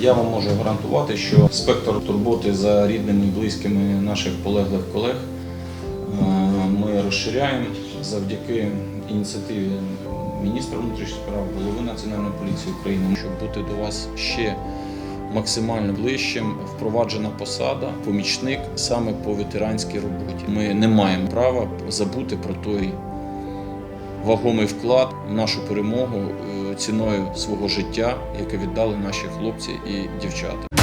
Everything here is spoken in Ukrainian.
Я вам можу гарантувати, що спектр турботи за рідними і близькими наших полеглих колег е, ми розширяємо завдяки ініціативі міністра внутрішніх справ, голови Національної поліції України, щоб бути до вас ще максимально ближчим. Впроваджена посада помічник саме по ветеранській роботі. Ми не маємо права забути про той вагомий вклад в нашу перемогу е, ціною свого життя, яке віддали наші хлопці і дівчата.